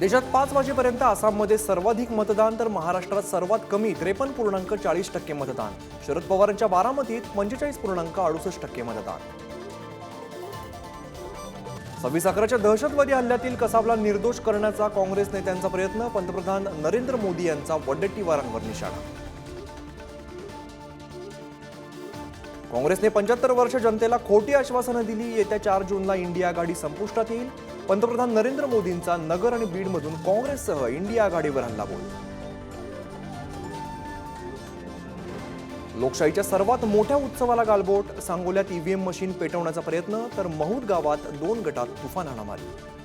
देशात पाच वाजेपर्यंत आसाममध्ये सर्वाधिक मतदान तर महाराष्ट्रात सर्वात कमी त्रेपन्न पूर्णांक चाळीस टक्के मतदान. शरद पवारांच्या बारामतीत पंचेचाळीस पूर्णांक अडुसष्ट टक्के मतदान. सव्वीस अकराच्या दहशतवादी हल्ल्यातील कसाबला निर्दोष करण्याचा काँग्रेस नेत्यांचा प्रयत्न पंतप्रधान नरेंद्र मोदी यांचा वड्डेट्टीवारांवर निशाणा काँग्रेसने पंच्याहत्तर वर्ष जनतेला खोटी आश्वासनं दिली. येत्या चार जूनला इंडिया आघाडी संपुष्टात येईल. पंतप्रधान नरेंद्र मोदींचा नगर आणि बीडमधून काँग्रेससह इंडिया आघाडीवर हल्लाबोल लोकशाहीच्या सर्वात मोठ्या उत्सवाला गालबोट. सांगोल्यात ईव्हीएम मशीन पेटवण्याचा प्रयत्न तर महूद गावात दोन गटात तुफान हाणामारी.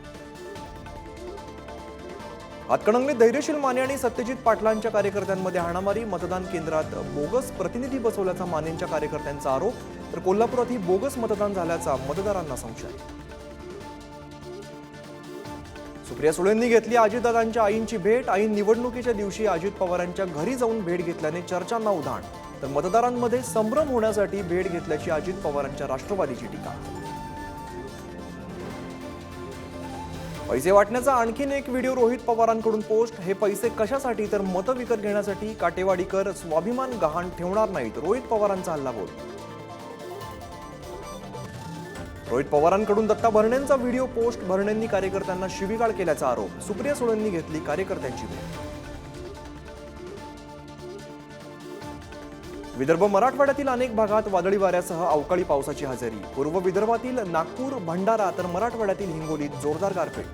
हातकणंगले धैर्यशील माने आणि सत्यजित पाटलांच्या कार्यकर्त्यांमध्ये हाणामारी मतदान केंद्रात बोगस प्रतिनिधी बसवल्याचा मानेंच्या कार्यकर्त्यांचा आरोप तर कोल्हापुरातही बोगस मतदान झाल्याचा मतदारांना संशय. सुप्रिया सुळेंनी घेतली अजितदादांच्या आईंची भेट. आई निवडणुकीच्या दिवशी अजित पवारांच्या घरी जाऊन भेट घेतल्याने चर्चांना उधाण. तर मतदारांमध्ये संभ्रम होण्यासाठी भेट घेतल्याची अजित पवारांच्या राष्ट्रवादीची टीका. पैसे वाटण्याचा आणखीन एक व्हिडिओ रोहित पवारांकडून पोस्ट हे पैसे कशासाठी? तर मतं विकत घेण्यासाठी काटेवाडीकर स्वाभिमान गहाण ठेवणार नाहीत रोहित पवारांचा हल्लाबोल रोहित पवारांकडून दत्ता भरणेंचा व्हिडिओ पोस्ट भरणेंनी कार्यकर्त्यांना शिवीगाळ केल्याचा आरोप सुप्रिया सुळेंनी घेतली कार्यकर्त्यांची भेट. विदर्भ मराठवाड्यातील अनेक भागात वादळी वाऱ्यासह अवकाळी पावसाची हजेरी. पूर्व विदर्भातील नागपूर भंडारा तर मराठवाड्यातील हिंगोलीत जोरदार गारपीट.